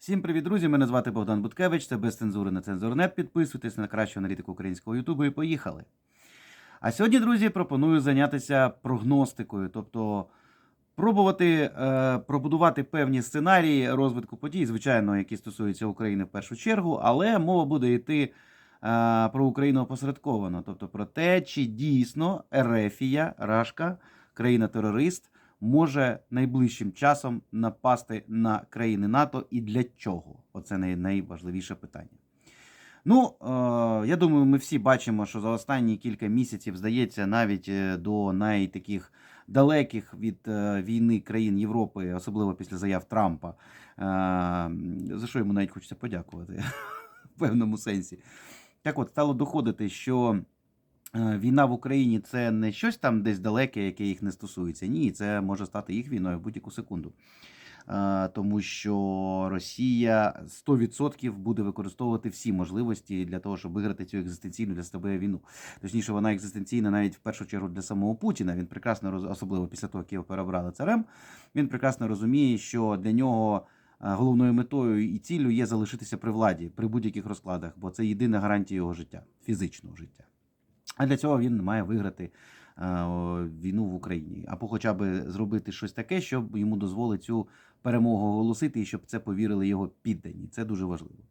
Всім привіт, друзі! Мене звати Богдан Буткевич. Це без цензури на цензурнет. Підписуйтесь на кращу аналітику українського Ютубу і поїхали. А сьогодні, друзі, пропоную зайнятися прогностикою, тобто пробувати е, пробудувати певні сценарії розвитку подій, звичайно, які стосуються України в першу чергу, але мова буде йти е, про Україну опосередковано, тобто про те, чи дійсно Ерефія, Рашка, країна-терорист, може найближчим часом напасти на країни НАТО і для чого? Оце найважливіше питання. Ну, е, я думаю, ми всі бачимо, що за останні кілька місяців, здається, навіть е, до найтаких далеких від е, війни країн Європи, особливо після заяв Трампа, за що йому навіть хочеться подякувати в певному сенсі. Так от, стало доходити, що війна в Україні це не щось там десь далеке, яке їх не стосується. Ні, це може стати їх війною в будь-яку секунду. Е, Тому що Росія 100% буде використовувати всі можливості для того, щоб виграти цю екзистенційну для себе війну. Точніше, вона екзистенційна навіть в першу чергу для самого Путіна. Він прекрасно роз- особливо після того, як його перебрали царем. Він прекрасно розуміє, що для нього е, головною метою і ціллю є залишитися при владі при будь-яких розкладах, бо це єдина гарантія його життя, фізичного життя. А для цього він має виграти е, війну в Україні, або хоча б зробити щось таке, щоб йому дозволить цю перемогу оголосити і щоб це повірили його піддані. Це дуже важливо.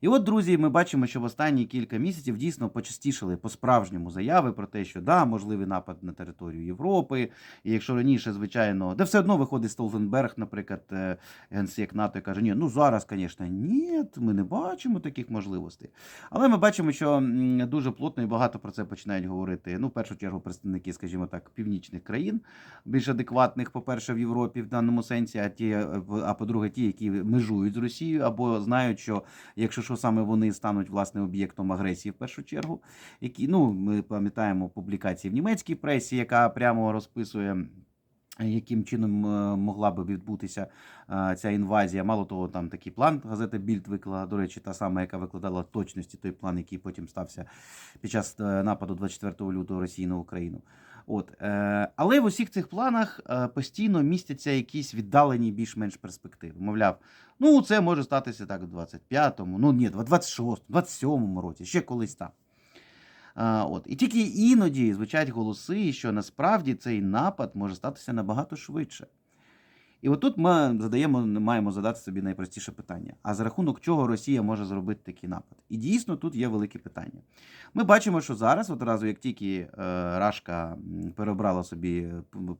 І от, друзі, ми бачимо, що в останні кілька місяців дійсно почастішали по-справжньому заяви про те, що да, можливий напад на територію Європи. І якщо раніше, звичайно, де все одно виходить Столтенберг, наприклад, е, генсек НАТО і каже, ні, ну зараз, звісно, ні, ми не бачимо таких можливостей. Але ми бачимо, що дуже плотно і багато про це починають говорити. Ну, в першу чергу, представники, скажімо так, північних країн, більш адекватних, по-перше, в Європі в даному сенсі, а ті, е, а по-друге, ті, які межують з Росією, або знають, що якщо що саме вони стануть власне об'єктом агресії в першу чергу, які ну ми пам'ятаємо публікації в німецькій пресі, яка прямо розписує. Яким чином е, могла би відбутися е, ця інвазія? Мало того, там такий план газета Більд виклала, до речі, та сама, яка викладала точності той план, який потім стався під час е, нападу 24 лютого Росії на Україну. От, е, але в усіх цих планах е, постійно містяться якісь віддалені більш-менш перспективи. Мовляв, ну це може статися так в 25-му, ну ні, в 26-му, 27-му році, ще колись там. А, от. І тільки іноді звучать голоси, що насправді цей напад може статися набагато швидше. І отут ми задаємо, маємо задати собі найпростіше питання: а за рахунок чого Росія може зробити такий напад? І дійсно тут є велике питання. Ми бачимо, що зараз, одразу як тільки е, Рашка перебрала собі,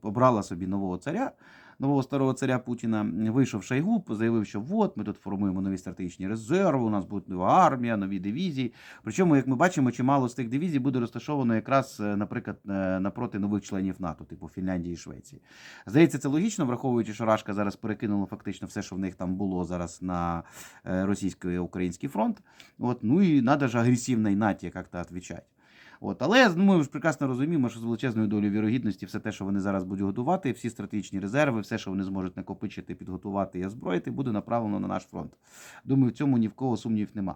обрала собі нового царя, нового старого царя Путіна, вийшов Шойгу, заявив, що от ми тут формуємо нові стратегічні резерви, у нас буде нова армія, нові дивізії. Причому, як ми бачимо, чимало з тих дивізій буде розташовано якраз, е, наприклад, е, напроти нових членів НАТО, типу Фінляндії і Швеції. Здається, це логічно, враховуючи, що Рашка зараз перекинула фактично все, що в них там було зараз на е, російсько-український фронт. От, ну і треба ж агресивній наті як-то відповідати. От, але ну, ми ж прекрасно розуміємо, що з величезною долею вірогідності все те, що вони зараз будуть готувати, всі стратегічні резерви, все, що вони зможуть накопичити, підготувати і озброїти, буде направлено на наш фронт. Думаю, в цьому ні в кого сумнівів нема.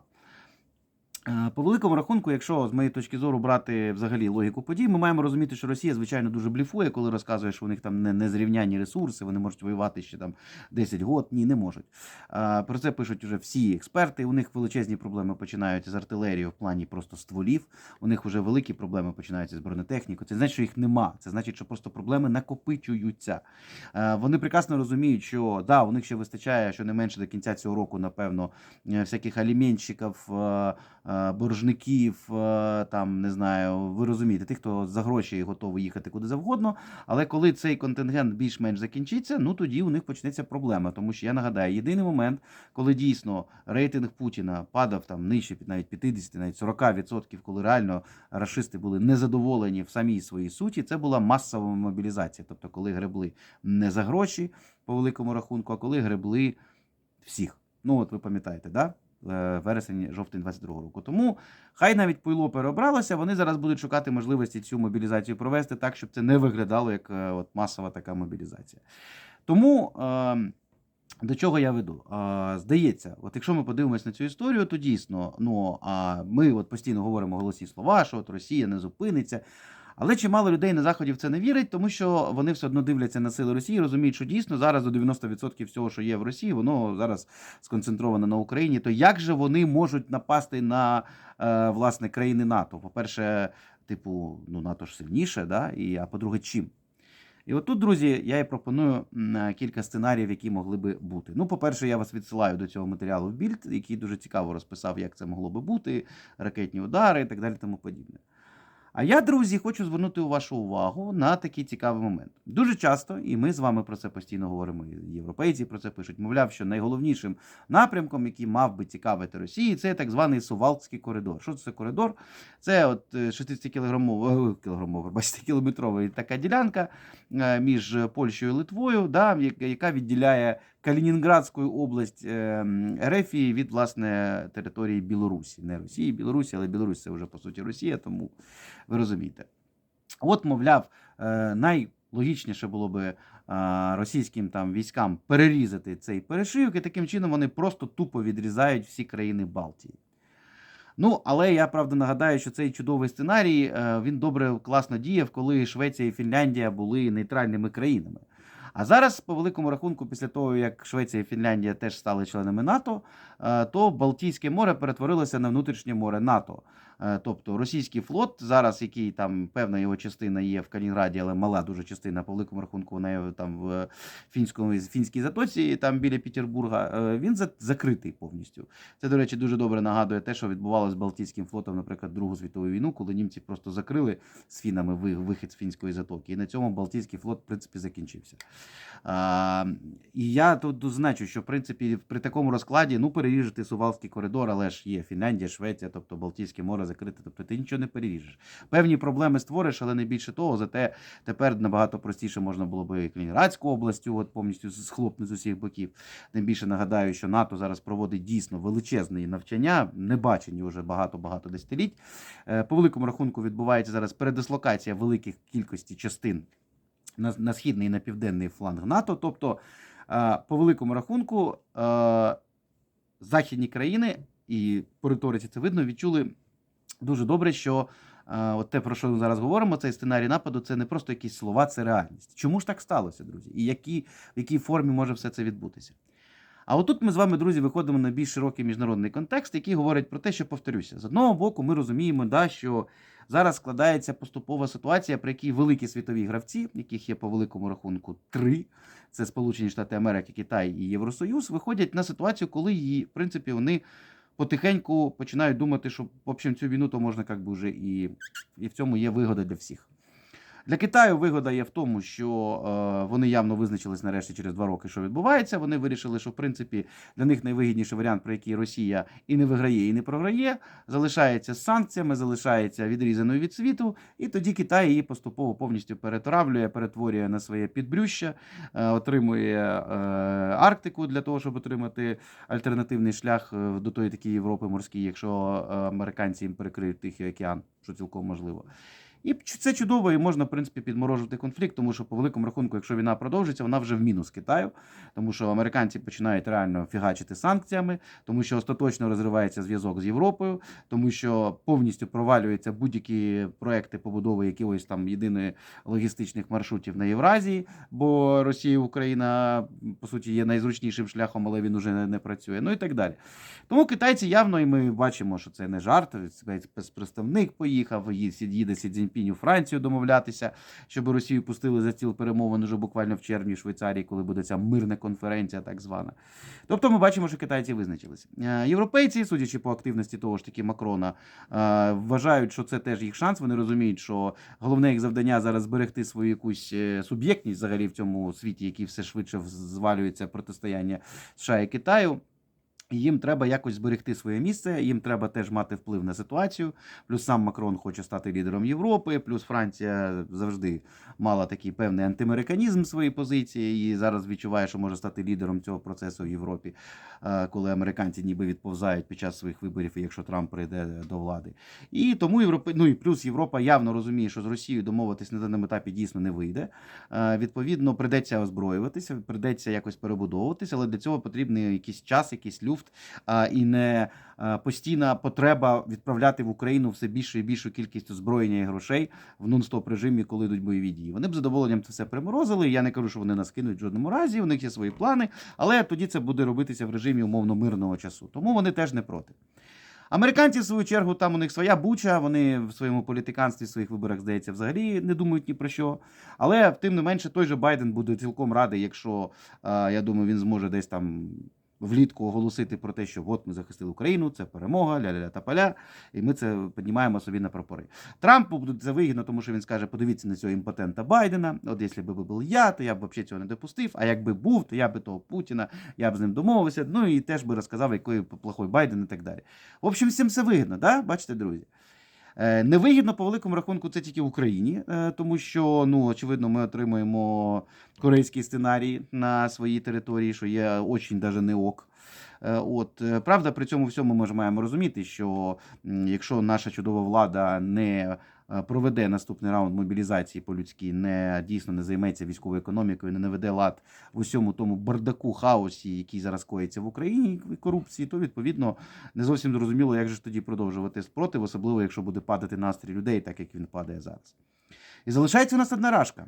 Е, По великому рахунку, якщо з моєї точки зору брати взагалі логіку подій, ми маємо розуміти, що Росія, звичайно, дуже бліфує, коли розказує, що у них там не, незрівнянні ресурси, вони можуть воювати ще там 10 год. Ні, не можуть. Е, Про це пишуть уже всі експерти. У них величезні проблеми починаються з артилерією в плані просто стволів. У них вже великі проблеми починаються з бронетехнікою. Це значить, що їх нема. Це значить, що просто проблеми накопичуються. Е, Вони прекрасно розуміють, що да, у них ще вистачає щонайменше до кінця цього року, напевно, всяких аліментщиків, боржників, е, там не знаю, ви розумієте, тих, хто за гроші готовий їхати куди завгодно. Але коли цей контингент більш-менш закінчиться, ну тоді у них почнеться проблема. Тому що я нагадаю, єдиний момент, коли дійсно рейтинг Путіна падав там нижче під навіть 50, навіть 40%, коли реально рашисти були незадоволені в самій своїй суті, це була масова мобілізація. Тобто, коли гребли не за гроші по великому рахунку, а коли гребли всіх. Ну от ви пам'ятаєте, да? Е, вересень, жовтень 22 року. Тому хай навіть пойло переобралося, вони зараз будуть шукати можливості цю мобілізацію провести так, щоб це не виглядало як е, от масова така мобілізація. Тому. Е, до чого я веду? А, здається, от якщо ми подивимось на цю історію, то дійсно, ну а ми от постійно говоримо голосні слова, що от Росія не зупиниться. Але чимало людей на заході в це не вірить, тому що вони все одно дивляться на сили Росії, розуміють, що дійсно зараз до 90% всього, що є в Росії, воно зараз сконцентровано на Україні. То як же вони можуть напасти на е, власне країни НАТО? По-перше, типу, ну НАТО ж сильніше, да? і а по-друге, чим? І отут, друзі, я і пропоную е, кілька сценаріїв, які могли би бути. Ну, по-перше, я вас відсилаю до цього матеріалу в більд, який дуже цікаво розписав, як це могло би бути, ракетні удари і так далі, тому подібне. А я, друзі, хочу звернути вашу увагу на такий цікавий момент. Дуже часто, і ми з вами про це постійно говоримо, і європейці про це пишуть, мовляв, що найголовнішим напрямком, який мав би цікавити Росії, це так званий Сувалкський коридор. Що це коридор? Це от 60-кілограмовий, кілограмовий, бачите, кілометровий така ділянка е, між Польщею і Литвою, да, яка- відділяє Калінінградську область е, Ерефії від власне території Білорусі. Не Росії, Білорусі, але Білорусь це вже по суті Росія, тому ви розумієте. От, мовляв, е, найлогічніше було би е, російським там військам перерізати цей перешийок, і таким чином вони просто тупо відрізають всі країни Балтії. Ну, але я правда нагадаю, що цей чудовий сценарій е, він добре класно діяв, коли Швеція і Фінляндія були нейтральними країнами. А зараз, по великому рахунку, після того, як Швеція і Фінляндія теж стали членами НАТО, е, то Балтійське море перетворилося на внутрішнє море НАТО. Е, Тобто російський флот, зараз який там певна його частина є в Калінграді, але мала дуже частина, по великому рахунку, вона є там в фінському фінській затоці, там біля Петербурга, е, він закритий повністю. Це, до речі, дуже добре нагадує те, що відбувалося з Балтійським флотом, наприклад, Другу світову війну, коли німці просто закрили з фінами вихід з фінської затоки. І на цьому Балтійський флот, в принципі, закінчився. А, і я тут дозначу, що в принципі при такому розкладі ну переріжете Сувалський коридор, але ж є Фінляндія, Швеція, тобто Балтійське море закрите, тобто ти нічого не переріжеш. Певні проблеми створиш, але не більше того. Зате тепер набагато простіше можна було би Калінінградську областю от повністю схлопнути з усіх боків. Тим більше нагадаю, що НАТО зараз проводить дійсно величезні навчання, не бачені вже багато-багато десятиліть. Е, По великому рахунку відбувається зараз передислокація великих кількості частин на, на східний і на південний фланг НАТО. Тобто, е, по великому рахунку, е, західні країни, і по риториці це видно, відчули дуже добре, що е, от те, про що ми зараз говоримо, цей сценарій нападу, це не просто якісь слова, це реальність. Чому ж так сталося, друзі? І які, в якій формі може все це відбутися? А отут ми з вами, друзі, виходимо на більш широкий міжнародний контекст, який говорить про те, що повторюся, з одного боку, ми розуміємо, да, що зараз складається поступова ситуація, при якій великі світові гравці, яких є по великому рахунку три, це Сполучені Штати Америки, Китай і Євросоюз, виходять на ситуацію, коли її, в принципі, вони потихеньку починають думати, що в общем, цю війну то можна як би вже і, і в цьому є вигода для всіх. Для Китаю вигода є в тому, що е, вони явно визначились нарешті через два роки, що відбувається. Вони вирішили, що в принципі для них найвигідніший варіант, при який Росія і не виграє, і не програє, залишається з санкціями, залишається відрізаною від світу, і тоді Китай її поступово повністю перетравлює, перетворює на своє підбрюща, е, отримує е, Арктику для того, щоб отримати альтернативний шлях до тої такої Європи морській, якщо американці їм перекриють Тихий океан, що цілком можливо. І це чудово, і можна, в принципі, підморожувати конфлікт, тому що по великому рахунку, якщо війна продовжиться, вона вже в мінус Китаю, тому що американці починають реально фігачити санкціями, тому що остаточно розривається зв'язок з Європою, тому що повністю провалюються будь-які проекти побудови якихось там єдиної логістичних маршрутів на Євразії, бо Росія і Україна по суті є найзручнішим шляхом, але він уже не, працює. Ну і так далі. Тому китайці явно, і ми бачимо, що це не жарт. Спецпредставник поїхав, їде їде Сі Францію домовлятися, щоб Росію пустили за стіл перемовин уже буквально в червні в Швейцарії, коли буде ця мирна конференція, так звана. Тобто ми бачимо, що китайці визначилися. Е, Європейці, судячи по активності того ж таки Макрона, е, вважають, що це теж їх шанс. Вони розуміють, що головне їх завдання зараз зберегти свою якусь е, суб'єктність взагалі в цьому світі, який все швидше звалюється протистояння США і Китаю. Їм треба якось зберегти своє місце, їм треба теж мати вплив на ситуацію. Плюс сам Макрон хоче стати лідером Європи, плюс Франція завжди мала такий певний антиамериканізм в своїй позиції і зараз відчуває, що може стати лідером цього процесу в Європі, е, коли американці ніби відповзають під час своїх виборів, якщо Трамп прийде до влади. І тому Європа, ну і плюс Європа явно розуміє, що з Росією домовитись на даному етапі дійсно не вийде. Е, Відповідно, придеться озброюватися, придеться якось перебудовуватися, але для цього потрібний якийсь час, якийсь люфт, люфт і не постійна потреба відправляти в Україну все більшу і більшу кількість озброєння і грошей в нон-стоп режимі, коли йдуть бойові дії. Вони б задоволенням це все приморозили. Я не кажу, що вони нас кинуть в жодному разі. У них є свої плани, але тоді це буде робитися в режимі умовно мирного часу. Тому вони теж не проти. Американці, в свою чергу, там у них своя буча, вони в своєму політиканстві, в своїх виборах, здається, взагалі не думають ні про що. Але тим не менше, той же Байден буде цілком радий, якщо я думаю, він зможе десь там влітку оголосити про те, що от ми захистили Україну, це перемога, ля-ля-ля та поля, і ми це піднімаємо собі на прапори. Трампу буде це вигідно, тому що він скаже: подивіться на цього імпотента Байдена. От якщо би був я, то я б взагалі цього не допустив. А якби був, то я би того Путіна, я б з ним домовився. Ну і теж би розказав, який плохой Байден і так далі. В общем, всім все вигідно, да? бачите, друзі. Е, Невигідно по великому рахунку це тільки в Україні, е, тому що ну очевидно ми отримуємо корейський сценарій на своїй території, що є очень даже не ок. Е, От правда, при цьому всьому ми ж маємо розуміти, що якщо наша чудова влада не проведе наступний раунд мобілізації по людськи, не дійсно не займеться військовою економікою, не наведе лад в усьому тому бардаку, хаосі, який зараз коїться в Україні і корупції, то відповідно не зовсім зрозуміло, як же ж тоді продовжувати спротив, особливо якщо буде падати настрій людей, так як він падає зараз. І залишається у нас одна рашка.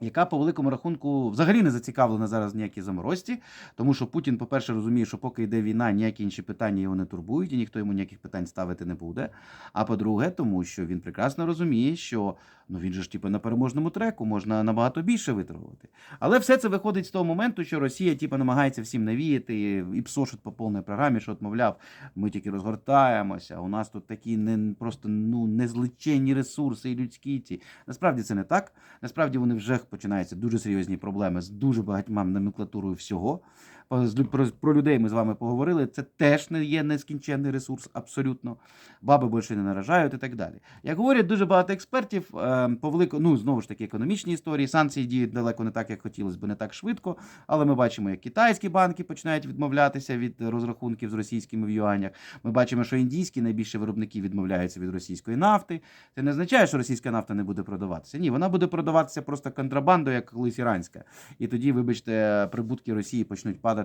Яка по великому рахунку взагалі не зацікавлена зараз в ніякій заморозці, тому що Путін, по-перше, розуміє, що поки йде війна, ніякі інші питання його не турбують, і ніхто йому ніяких питань ставити не буде. А по-друге, тому що він прекрасно розуміє, що ну він же ж типу на переможному треку можна набагато більше виторгувати. Але все це виходить з того моменту, що Росія типу, намагається всім навіяти і псошить по повній програмі, що от, мовляв, ми тільки розгортаємося. У нас тут такі не просто ну незличенні ресурси і людські ці. Насправді це не так. Насправді вони вже починаються дуже серйозні проблеми з дуже багатьма номенклатурою всього. Про, про людей ми з вами поговорили. Це теж не є нескінченний ресурс, абсолютно. Баби більше не наражають і так далі. Як говорять дуже багато експертів, е, по велико, ну знову ж таки, економічні історії, санкції діють далеко не так, як хотілося б, не так швидко. Але ми бачимо, як китайські банки починають відмовлятися від розрахунків з російськими в юанях. Ми бачимо, що індійські найбільші виробники відмовляються від російської нафти. Це не означає, що російська нафта не буде продаватися. Ні, вона буде продаватися просто контрабандою, як колись іранська. І тоді, вибачте, прибутки Росії почнуть падати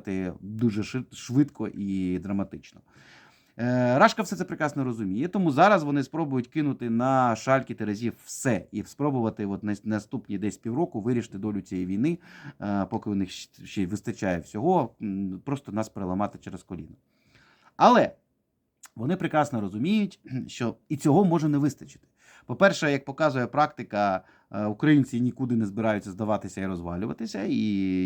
дуже швидко і драматично. Е, Рашка все це прекрасно розуміє, тому зараз вони спробують кинути на шальки терезів все і спробувати от наступні десь півроку вирішити долю цієї війни, е, поки у них ще й вистачає всього, просто нас переламати через коліно. Але вони прекрасно розуміють, що і цього може не вистачити. По-перше, як показує практика, українці нікуди не збираються здаватися і розвалюватися. І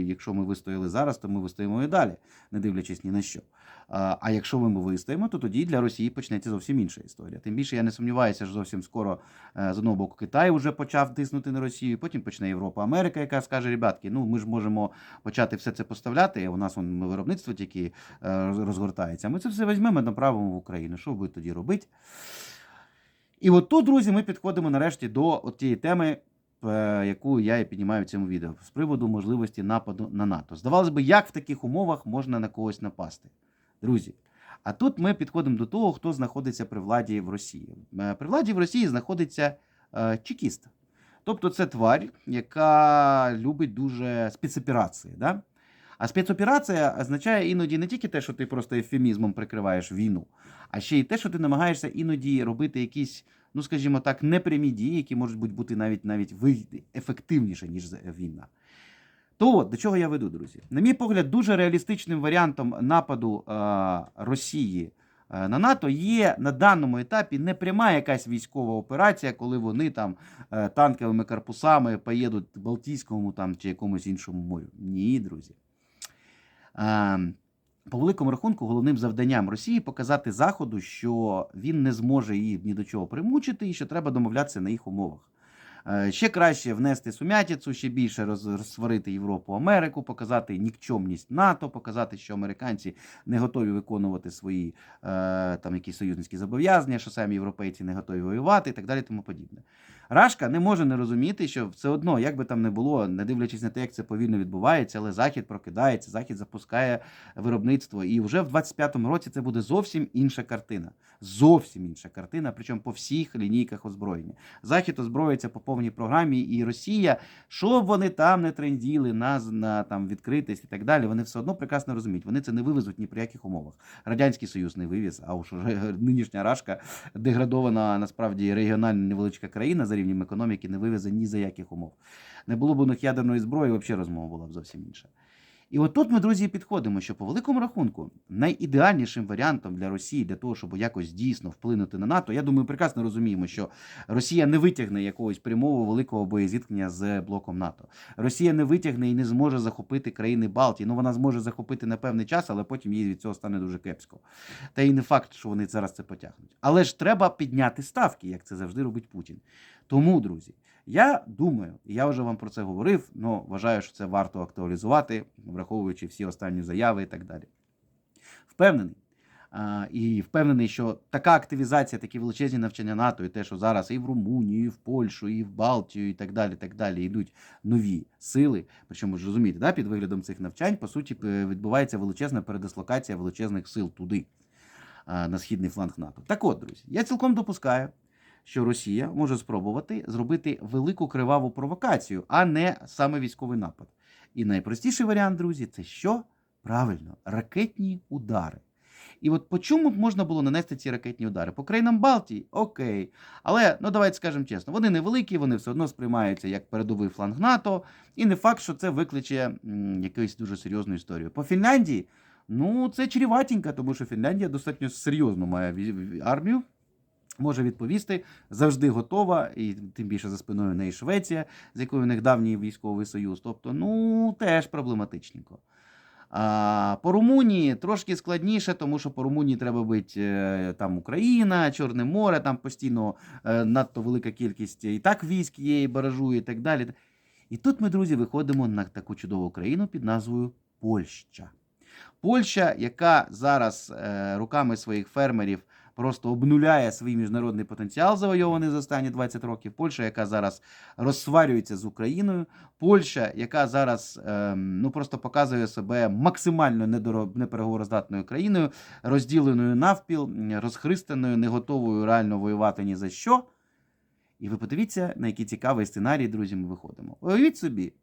якщо ми вистояли зараз, то ми вистоїмо і далі, не дивлячись ні на що. А а якщо ми вистоїмо, то тоді для Росії почнеться зовсім інша історія. Тим більше я не сумніваюся, що зовсім скоро е, з одного боку Китай вже почав тиснути на Росію, потім почне Європа, Америка, яка скаже: ребятки, ну ми ж можемо почати все це поставляти. У нас вон, виробництво тільки е, розгортається. Ми це все візьмемо і направимо в Україну. Що ви тоді робити? І от тут, друзі, ми підходимо нарешті до тієї теми, е, яку я і піднімаю в цьому відео, з приводу можливості нападу на НАТО. Здавалось би, як в таких умовах можна на когось напасти? Друзі. А тут ми підходимо до того, хто знаходиться при владі в Росії. Е, При владі в Росії знаходиться е, чекіст. Тобто це тварь, яка любить дуже спецоперації. Да? А спецоперація означає іноді не тільки те, що ти просто ефемізмом прикриваєш війну, а ще й те, що ти намагаєшся іноді робити якісь, ну скажімо так, непрямі дії, які можуть бути- навіть навіть ефективніше, ніж за- війна. То до чого я веду, друзі? На мій погляд, дуже реалістичним варіантом нападу е, Росії е, на НАТО є на даному етапі не пряма якась військова операція, коли вони там е, танковими корпусами поїдуть Балтійському там чи якомусь іншому морю. Ні, друзі. Е, по великому рахунку, головним завданням Росії показати Заходу, що він не зможе її ні до чого примучити, і що треба домовлятися на їх умовах. Е, Ще краще внести сумятицю, ще більше розсварити Європу, Америку, показати нікчомність НАТО, показати, що американці не готові виконувати свої е, там якісь союзницькі зобов'язання, що самі європейці не готові воювати і так далі. Тому подібне. Рашка не може не розуміти, що все одно, як би там не було, не дивлячись на те, як це повільно відбувається, але Захід прокидається, Захід запускає виробництво. І вже в 25-му році це буде зовсім інша картина. Зовсім інша картина, причому по всіх лінійках озброєння. Захід озброїться по повній програмі, і Росія, що б вони там не тренділи на, на там відкритість і так далі, вони все одно прекрасно розуміють. Вони це не вивезуть ні при яких умовах. Радянський Союз не вивіз, а уж уже нинішня рашка деградована насправді регіональна невеличка країна за рівнем економіки, не вивезе ні за яких умов. Не було б у них ядерної зброї, взагалі розмова була б зовсім інша. І от тут ми, друзі, підходимо, що по великому рахунку найідеальнішим варіантом для Росії для того, щоб якось дійсно вплинути на НАТО, я думаю, прекрасно розуміємо, що Росія не витягне якогось прямого великого боєзіткнення з блоком НАТО. Росія не витягне і не зможе захопити країни Балтії. Ну вона зможе захопити на певний час, але потім їй від цього стане дуже кепсько. Та і не факт, що вони зараз це потягнуть. Але ж треба підняти ставки, як це завжди робить Путін. Тому, друзі, я думаю, і я вже вам про це говорив, але вважаю, що це варто актуалізувати, враховуючи всі останні заяви і так далі. Впевнений. І впевнений, що така активізація, такі величезні навчання НАТО, і те, що зараз і в Румунію, і в Польщу, і в Балтію, і так далі, так далі, йдуть нові сили. Причому ж розумієте, да, під виглядом цих навчань, по суті, відбувається величезна передислокація величезних сил туди, на східний фланг НАТО. Так от, друзі, я цілком допускаю, що Росія може спробувати зробити велику криваву провокацію, а не саме військовий напад. І найпростіший варіант, друзі, це що? Правильно, ракетні удари. І от по чому можна було нанести ці ракетні удари? По країнам Балтії? Окей. Але ну давайте скажемо чесно, вони невеликі, вони все одно сприймаються як передовий фланг НАТО, і не факт, що це викличе якусь дуже серйозну історію. По Фінляндії, ну це чріватенько, тому що Фінляндія достатньо серйозну має армію. Може відповісти, завжди готова, і тим більше за спиною неї Швеція, з якою в них давній військовий союз. Тобто, ну теж проблематичненько. А по Румунії трошки складніше, тому що по Румунії треба бути е, там Україна, Чорне море, там постійно е, надто велика кількість і так військ є, і баражу, і так далі. І тут ми, друзі, виходимо на таку чудову країну під назвою Польща. Польща, яка зараз е, руками своїх фермерів просто обнуляє свій міжнародний потенціал, завойований за останні 20 років. Польща, яка зараз розсварюється з Україною. Польща, яка зараз ем, ну просто показує себе максимально недоро- непереговороздатною країною, розділеною навпіл, розхристаною, не готовою реально воювати ні за що. І ви подивіться, на який цікавий сценарій, друзі, ми виходимо. Уявіть собі,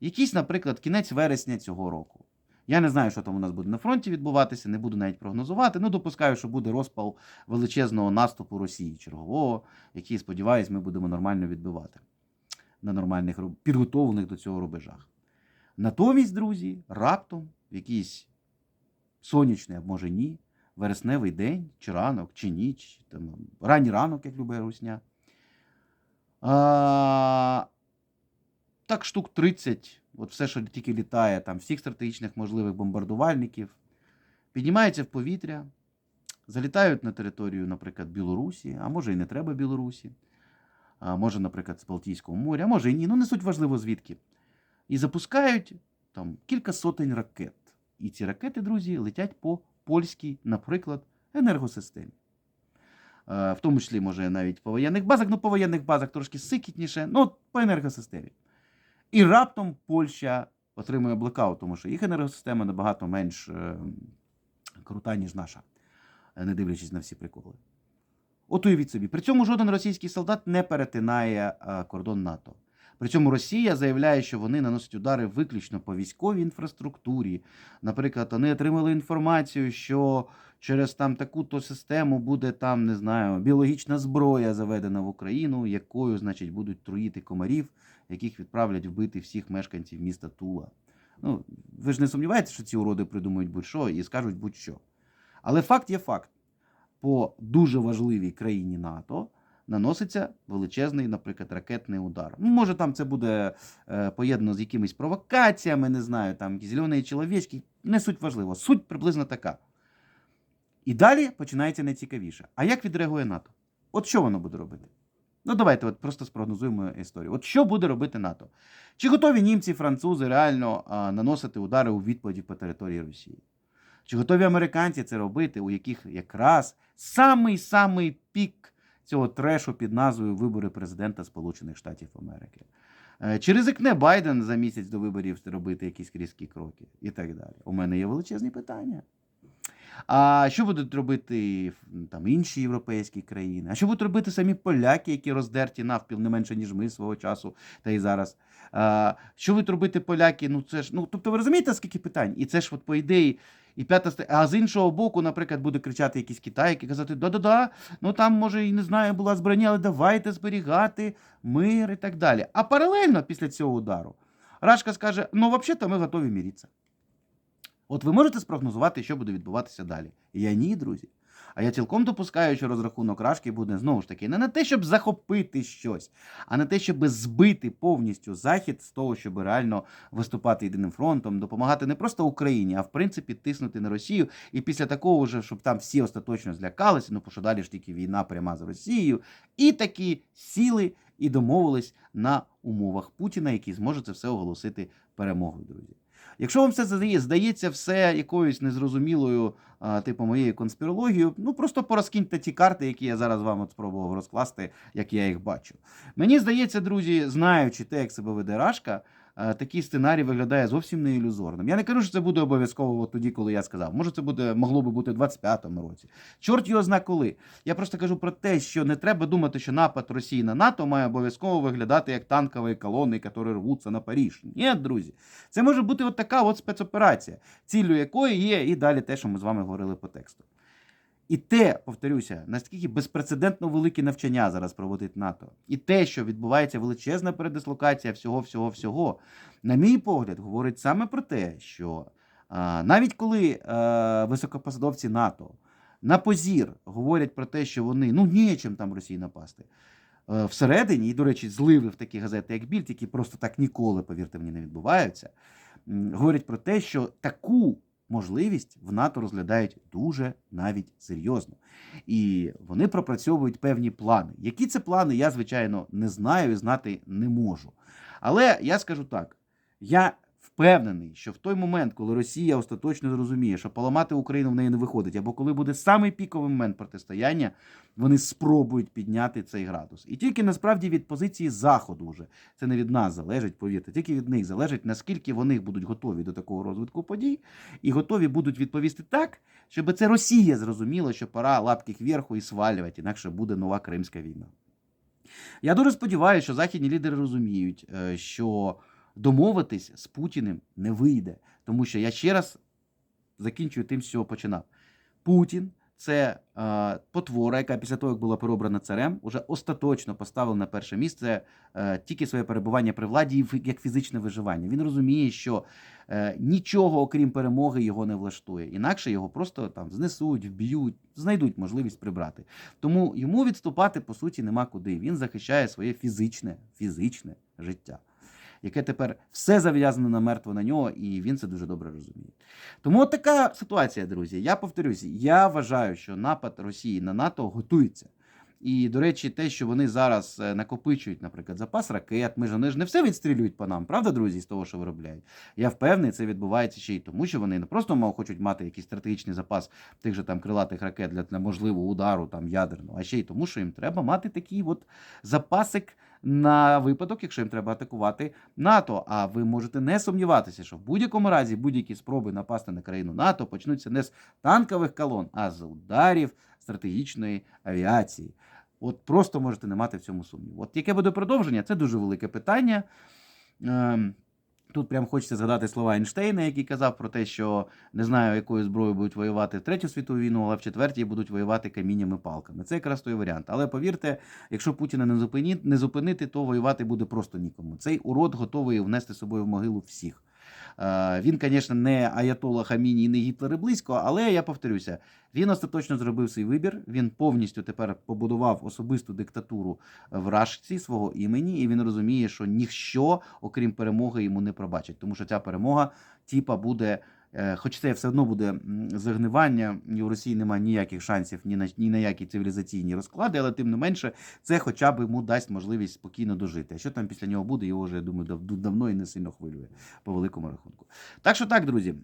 якийсь, наприклад, кінець вересня цього року. Я не знаю, що там у нас буде на фронті відбуватися, не буду навіть прогнозувати. Ну, допускаю, що буде розпал величезного наступу Росії чергового, який, сподіваюсь, ми будемо нормально відбивати на нормальних підготовлених до цього рубежах. Натомість, друзі, раптом в якийсь сонячний, а може ні, вересневий день, чи ранок, чи ніч, там, ранній ранок, як любить Русня. А, так, штук 30, от все, що тільки літає, там, всіх стратегічних можливих бомбардувальників, піднімається в повітря, залітають на територію, наприклад, Білорусі, а може і не треба Білорусі, а може, наприклад, з Балтійського моря, а може і ні, ну не суть важливо звідки. І запускають там кілька сотень ракет. І ці ракети, друзі, летять по польській, наприклад, енергосистемі. В тому числі, може, навіть по воєнних базах, ну по воєнних базах трошки сикітніше, ну по енергосистемі. І раптом Польща отримує блекаут, тому що їх енергосистема набагато менш е, крута, ніж наша, е, не дивлячись на всі приколи. От уявіть собі, при цьому жоден російський солдат не перетинає е, кордон НАТО. При цьому Росія заявляє, що вони наносять удари виключно по військовій інфраструктурі. Наприклад, вони отримали інформацію, що через там таку-то систему буде там, не знаю, біологічна зброя заведена в Україну, якою, значить, будуть труїти комарів, яких відправлять вбити всіх мешканців міста Тула. Ну, ви ж не сумніваєтеся, що ці уроди придумають будь-що і скажуть будь-що. Але факт є факт. По дуже важливій країні НАТО наноситься величезний, наприклад, ракетний удар. Ну, може, там це буде е, поєднано з якимись провокаціями, не знаю, там зелені чоловічки. Не суть важливо. Суть приблизно така. І далі починається найцікавіше. А як відреагує НАТО? От що воно буде робити? Ну, давайте от просто спрогнозуємо історію. От що буде робити НАТО? Чи готові німці, французи реально а, наносити удари у відповіді по території Росії? Чи готові американці це робити, у яких якраз самий-самий пік цього трешу під назвою Вибори президента Сполучених Штатів Америки? Е, Чи ризикне Байден за місяць до виборів робити якісь різкі кроки і так далі? У мене є величезні питання. А що будуть робити там інші європейські країни? А що будуть робити самі поляки, які роздерті навпіл не менше, ніж ми свого часу, та і зараз? А, що будуть робити поляки? Ну це ж ну тобто, ви розумієте, скільки питань? І це ж от по ідеї. І п'ята а з іншого боку, наприклад, буде кричати якийсь Китай, який казати, да-да-да, ну там, може, і не знаю, була збрання, але давайте зберігати мир і так далі. А паралельно після цього удару Рашка скаже: ну, взагалі-то ми готові міритися. От ви можете спрогнозувати, що буде відбуватися далі? Я ні, друзі. А я цілком допускаю, що розрахунок Рашки буде знову ж таки не на те, щоб захопити щось, а на те, щоб збити повністю захід з того, щоб реально виступати єдиним фронтом, допомагати не просто Україні, а в принципі тиснути на Росію. І після такого вже, щоб там всі остаточно злякалися, ну що далі ж тільки війна пряма з Росією, і такі сіли і домовились на умовах Путіна, який зможе це все оголосити перемогою, друзі. Якщо вам все здає- здається все якоюсь незрозумілою, типу моєю конспірологією, ну просто порозкиньте ті карти, які я зараз вам от спробував розкласти, як я їх бачу. Мені здається, друзі, знаючи те, як себе веде Рашка, такий сценарій виглядає зовсім не ілюзорним. Я не кажу, що це буде обов'язково тоді, коли я сказав. Може, це буде могло би бути в 25-му році. Чорт його зна коли. Я просто кажу про те, що не треба думати, що напад Росії на НАТО має обов'язково виглядати як танкові колони, які рвуться на Паріж. Ні, друзі. Це може бути от така от спецоперація, ціллю якої є і далі те, що ми з вами говорили по тексту. І те, повторюся, наскільки безпрецедентно великі навчання зараз проводить НАТО, і те, що відбувається величезна передислокація всього, всього, всього, на мій погляд, говорить саме про те, що а, навіть коли а, високопосадовці НАТО на позір говорять про те, що вони ну нічим там Росії напасти. е, Всередині, і, до речі, зливи в такі газети, як Більд, які просто так ніколи, повірте мені, не відбуваються, говорять про те, що таку можливість в НАТО розглядають дуже навіть серйозно. І вони пропрацьовують певні плани. Які це плани, я, звичайно, не знаю і знати не можу. Але я скажу так: я впевнений, що в той момент, коли Росія остаточно зрозуміє, що поламати Україну в неї не виходить, або коли буде самий піковий момент протистояння, вони спробують підняти цей градус. І тільки насправді від позиції Заходу вже це не від нас залежить, повірте, тільки від них залежить, наскільки вони будуть готові до такого розвитку подій, і готові будуть відповісти так, щоб це Росія зрозуміла, що пора лапки кверху і свалювати, інакше буде нова Кримська війна. Я дуже сподіваюся, що західні лідери розуміють, е, що домовитись з Путіним не вийде. Тому що я ще раз закінчую тим, з чого починав. Путін це е, потвора, яка після того, як була переобрана царем, уже остаточно поставила на перше місце е, тільки своє перебування при владі як фізичне виживання. Він розуміє, що е, нічого, окрім перемоги, його не влаштує. Інакше його просто там знесуть, вб'ють, знайдуть можливість прибрати. Тому йому відступати по суті нема куди. Він захищає своє фізичне, фізичне життя. Яке тепер все зав'язане намертво на нього, і він це дуже добре розуміє. Тому от така ситуація, друзі. Я повторюся, я вважаю, що напад Росії на НАТО готується. І, до речі, те, що вони зараз е, накопичують, наприклад, запас ракет, ми ж вони ж не все відстрілюють по нам, правда, друзі, з того, що виробляють. Я впевнений, це відбувається ще й тому, що вони не просто мав, хочуть мати якийсь стратегічний запас тих же там крилатих ракет для, для можливого удару там ядерного, а ще й тому, що їм треба мати такий от запасик на випадок, якщо їм треба атакувати НАТО. А ви можете не сумніватися, що в будь-якому разі будь-які спроби напасти на країну НАТО почнуться не з танкових колон, а з ударів стратегічної авіації. От просто можете не мати в цьому сумніву. От яке буде продовження, це дуже велике питання. Тут прям хочеться згадати слова Ейнштейна, який казав про те, що не знаю, якою зброєю будуть воювати в третю світову війну, але в четвертій будуть воювати каміннями палками. Це якраз той варіант. Але повірте, якщо Путіна не зупинити, не зупинити, то воювати буде просто нікому. Цей урод готовий внести собою в могилу всіх. Е, Він, звісно, не Аятола Хаміні і не Гітлер і близько, але я повторюся, він остаточно зробив свій вибір. Він повністю тепер побудував особисту диктатуру в Рашці свого імені, і він розуміє, що ніщо, окрім перемоги, йому не пробачить, тому що ця перемога, типа, буде. Е, Хоч це все одно буде загнивання, і у Росії немає ніяких шансів ні на ні на які цивілізаційні розклади, але тим не менше, це хоча б йому дасть можливість спокійно дожити. А що там після нього буде, його вже я думаю, дав- давно і не сильно хвилює по великому рахунку. Так що так, друзі.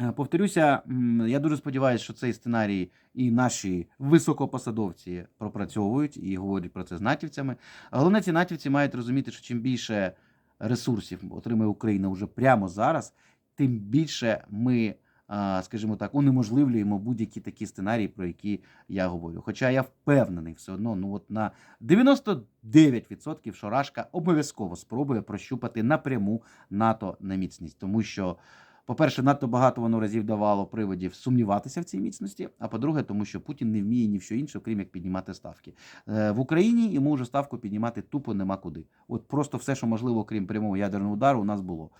Е, Повторюся, я дуже сподіваюся, що цей сценарій і наші високопосадовці пропрацьовують і говорять про це з натівцями. Головне, ці натівці мають розуміти, що чим більше ресурсів отримує Україна вже прямо зараз, тим більше ми скажімо так, унеможливлюємо будь-які такі сценарії, про які я говорю. Хоча я впевнений все одно, ну от на 99%, що Рашка обов'язково спробує прощупати напряму НАТО на міцність, тому що. По-перше, надто багато воно разів давало приводів сумніватися в цій міцності. А по-друге, тому що Путін не вміє ні в що інше, окрім як піднімати ставки. Е, В Україні йому вже ставку піднімати тупо нема куди. От просто все, що можливо, окрім прямого ядерного удару, у нас було.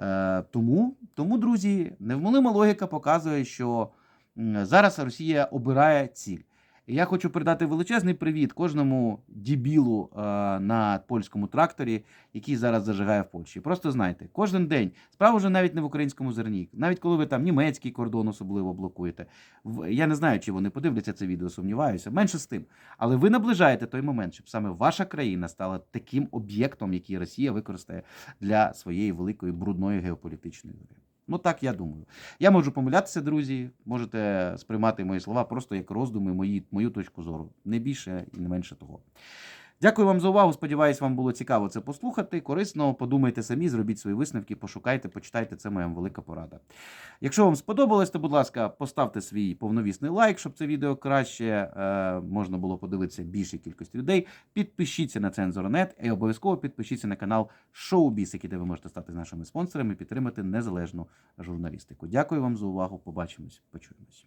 Е, Тому, тому, друзі, невмолима логіка показує, що зараз Росія обирає ціль. Я хочу передати величезний привіт кожному дібілу е, на польському тракторі, який зараз зажигає в Польщі. Просто знайте, кожен день справа вже навіть не в українському зерні, навіть коли ви там німецький кордон особливо блокуєте. В- Я не знаю, чи вони подивляться це відео, сумніваюся. Менше з тим. Але ви наближаєте той момент, щоб саме ваша країна стала таким об'єктом, який Росія використає для своєї великої брудної геополітичної гри. Ну так я думаю. Я можу помилятися, друзі. Можете сприймати мої слова просто як роздуми, мої, мою точку зору. Не більше і не менше того. Дякую вам за увагу. Сподіваюсь, вам було цікаво це послухати. Корисно, подумайте самі, зробіть свої висновки, пошукайте, почитайте. Це моя велика порада. Якщо вам сподобалось, то, будь ласка, поставте свій повновісний лайк, щоб це відео краще е, можна було подивитися більшій кількості людей. Підпишіться на Цензор.нет і обов'язково підпишіться на канал Шоубіс, який де ви можете стати нашими спонсорами і підтримати незалежну журналістику. Дякую вам за увагу. Побачимось, почуємось.